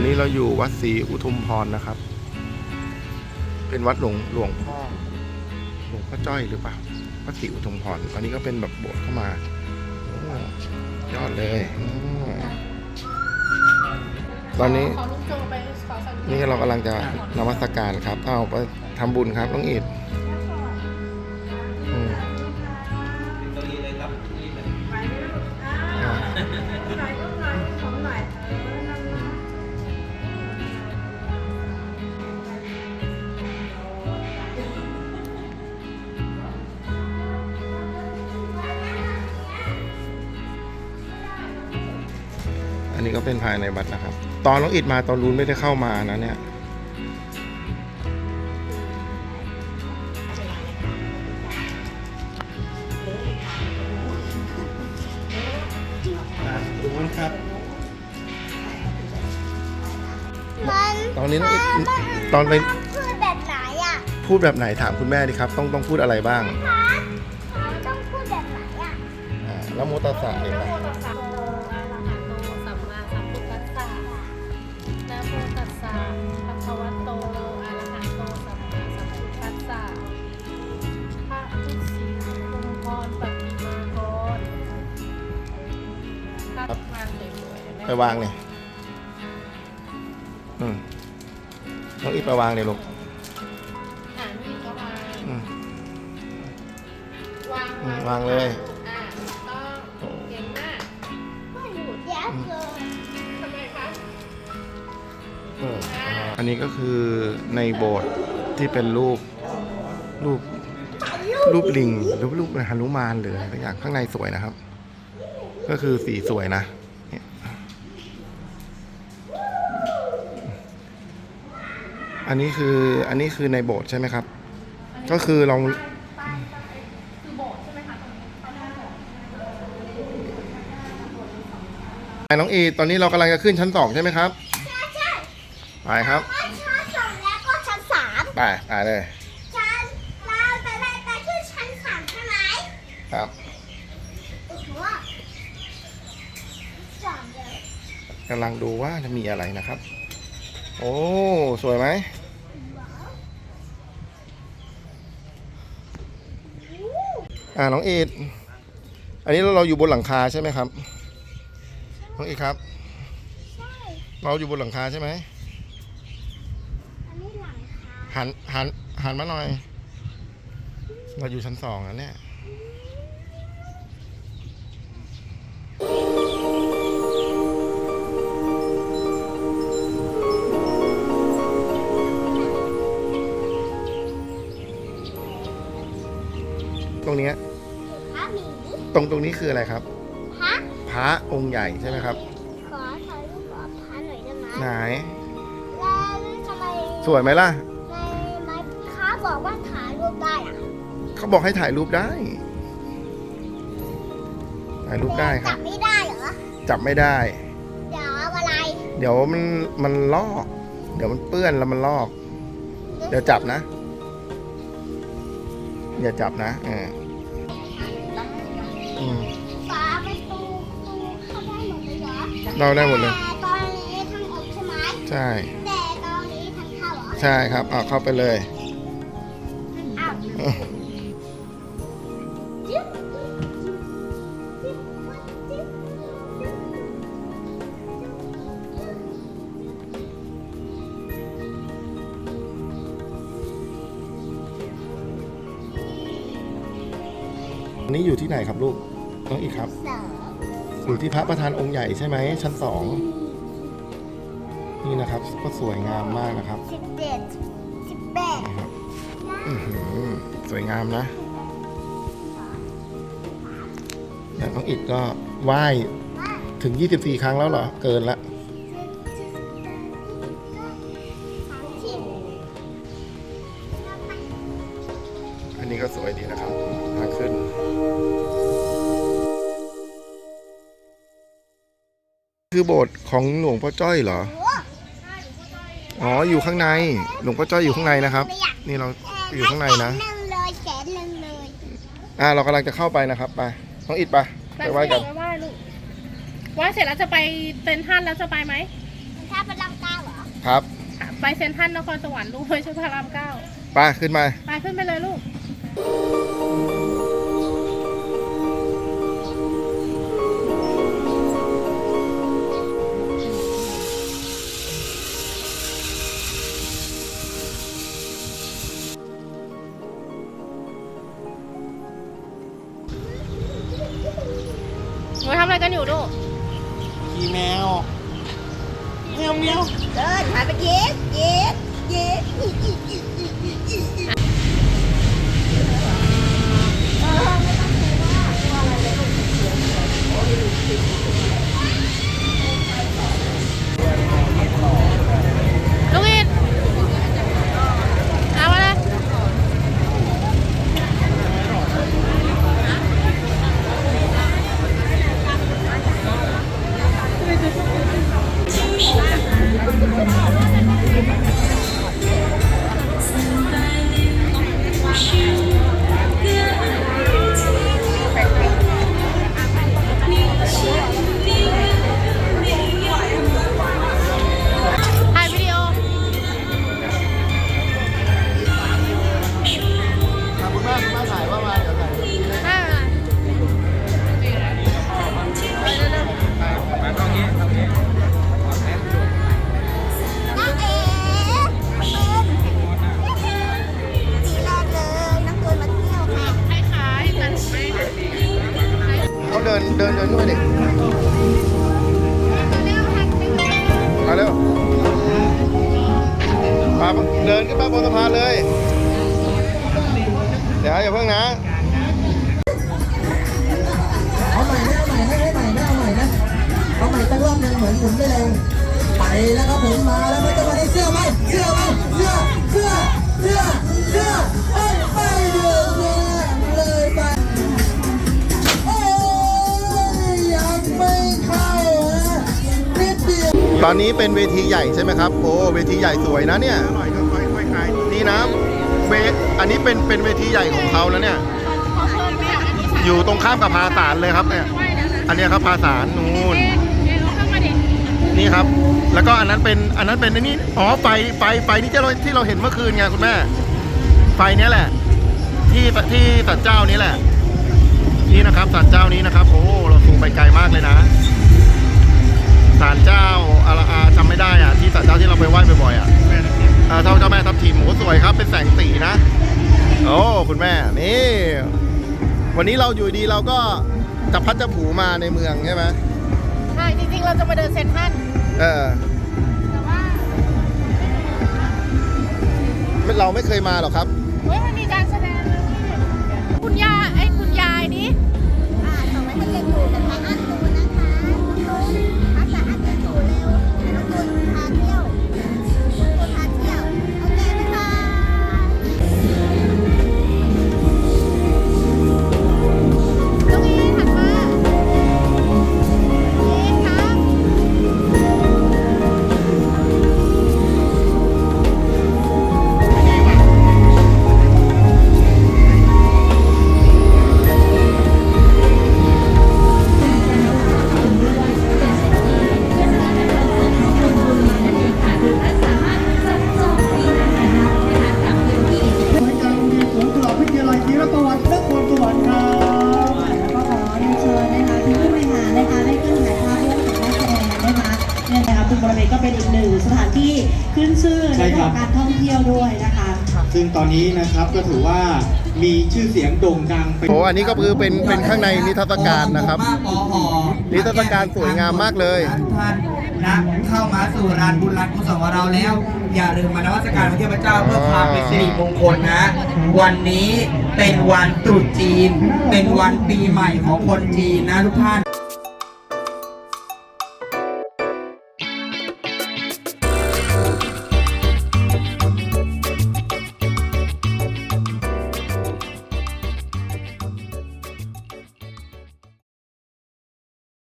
อนนี้เราอยู่วัดศรีอุทุมพรนะครับ เป็นวัดหลวงหลวงพ่อหลวงพ่อจ้อยหรือเปล่าวัดศรีอุทุมพรตอนนี้ก็เป็นแบบโบสถ์เข้ามาอยอดเลยตอนนี้นี่เรากำลังจะนมัสการครับ เอาไปทำบุญครับน้องอิด อืมอ่าอันนี้ก็เป็นภายในวัดนะครับ ตอนน้องอิดมาตอนรุนไม่ได้เข้ามานะเนี่ยดูนะครับมันตอนนี้น้องอิดตอนไปมันคือแบบไหนอะพูดแบบไหนถามคุณแม่ดิครับ ต้องต้องพูดอะไรบ้างมันต้องพูดแบบไหนอะอ่าแล้วโมตัสสะเนี่ยนะ ไหมไปวางเนี่ยอืมน้องอิดไปวางเลยลูกอ่านี่ก็วางอืม วางอืมวางเลย อ่าต้องเก่งมากไม่รู้เดี๋ยวเกินทำไมคะอืมอ่าอันนี้ก็คือในโบสถ์ที่เป็นรูปรูปรูปลิงรูปรูปฮนุมานหรืออะไรสักอย่างข้างในสวยนะครับ ก็คือสีสวยนะ อันนี้คืออันนี้คือในโบสถ์ใช่ไหมครับ ก็คือเราคือโบสถ์ใช่ไหมคะตรงนี้เขาได้โบสถ์ไอ้น้องอีตอนนี้เรากำลังจะขึ้นชั้นสองใช่ไหมครับใช่ใช่ไปครับชั้นสองแล้วก็ชั้นสามไปไปเลยชั้นเราจะได้ไปที่ชั้นสามใช่ไหมครับโอ้โหสามเลยกำลังดูว่าจะมีอะไรนะครับ โอ้ สวยไหม อ่าน้องอีดอันนี้เราเราอยู่บนหลังคาใช่ไหมครับ น้องอีดครับ ใช่เราอยู่บนหลังคาใช่ไหมอันนี้หลังคาหันหันหันมาหน่อย เราอยู่ชั้นสองแล้วเนี่ยตรงเนี้ยพระหมีต รงตรงนี้คืออะไรครับ พระพระองค์ใหญ่ใช่ไหมครับ ขอถ่ายรูปกับพระหน่อยได้ไหมไหน แล้วทำไมสวยไหมล่ะ ในไม้ค้าบอกว่าถ่ายรูปได้อะเขาบอกให้ถ่ายรูปได้ ถ่ายรูปได้คจัรับ บไม่ได้เหรอ จับไม่ได้ เดี๋ยวเอาอะไรเดี๋ยวมันมันลอก เดี๋ยวมันเปื้อนแล้วมันลอก เดี๋ยวจับนะ อย่าจับนะเออ อืมฝาประตูตูเข้าได้หมดเลยเหรอเราได้หมดเลย แต่ตอนนี้ทางออกใช่ไหมใช่ แต่ตอนนี้ทางเข้าเหรอใช่ครับเอาเข้าไปเลย อ้าว อันนี้อยู่ที่ไหนครับลูกน้องอีกครับ สองอยู่ที่พระประธานองค์ใหญ่ใช่ไหมชั้นสองนี่นะครับก็สวยงามมากนะครับสิบเจ็ดสิบแปดนะครับอื้อหือสวยงามนะแล้วน้องอิดก็ไหว้ถึง 24 ครั้งแล้วเหรอ เกินละสามสิบอันนี้ก็สวยดีนะครับ คือโบสถ์ของหลวงพ่อจ้อยเหรอ อ๋อ อยู่ข้างใน หลวงพ่อจ้อยอยู่ข้างในนะครับไม่อยากนี่เราอยู่ข้างในนะแสหนึ่งเลยแสนหนึ่งเลยอ่าเรากำลังจะเข้าไปนะครับไปน้องอิดไปไปไหว้กันไหว้ลูกไหว้เสร็จแล้วจะไปเต็นท์ท่านแล้วจะไปไหมถ้าเป็นลังกาครับ ไปเซ็นทรัลนครสวรรค์ลูกไม่ใช่พระรามเก้าไปขึ้นมา ไปขึ้นไปเลยลูก อะไรกันอยู่ลูกขี่แมวเดินหายไปเย็ดเย็ดเย็ด เดินเดินขึ้นไปดิมาเร็วมาเดินขึ้นมาบนสะพานเลย เดี๋ยวอย่าเพิ่งนะเอาใหม่ไม่เอาใหม่ให้ให้ใหม่ไม่เอาใหม่นะเอาใหม่ตั้งรอบหนึ่งเหมือนหมุนได้เลยไปแล้วครับผมมาแล้ว ตอนนี้เป็นเวทีใหญ่ใช่ไหมครับ โอ้เวทีใหญ่สวยนะเนี่ยนี่นะเวอันนี้เป็นเป็นเวทีใหญ่ของเขาแล้วเนี่ย อยู่ตรงข้ามกับพาสารเลยครับเนี่ย อันนี้ครับพาสารนู่นนี่ครับ แล้วก็อันนั้นเป็นอันนั้นเป็นนี่อ๋อไฟไฟไฟนี่ที่เราที่เราเห็นเมื่อคืนไงคุณแม่ ไฟนี้แหละ ที่ที่สันเจ้านี้แหละ นี่นะครับสันเจ้านี้นะครับ โอ้เราสูงไปไกลมากเลยนะ ศาลเจ้าอะไรอาจำไม่ได้อะที่ศาลเจ้าที่เราไปไหว้บ่อยๆอะเออเจ้าเจ้าแม่ทับทิมโหสวยครับ เป็นแสงสีนะ โอ้คุณแม่นี่ วันนี้เราอยู่ดีเราก็จะพัดจะผูมาในเมืองใช่ไหมใช่จริงๆ เราจะมาเดินเซ็นทรัลเออแต่ว่าไม่เราไม่เคยมาหรอกครับ เฮ้ยมันมีการแสดง นนี้นะครับก็ถือว่ามีชื่อเสียงโด่งดังเป็นโอ้อันนี้ก็คือเป็นเป็นข้างในนิทรรศการนะครับปอหอนิทรรศการสวยงามมากเลยท่านนะเข้ามาสู่รานบุญรานกุศลของเราแล้ว อย่าลืมมานวัสการพระเทพเจ้าเพื่อความเป็นสิริมงคลนะ วันนี้เป็นวันตรุษจีน เป็นวันปีใหม่ของคนจีนนะทุกท่าน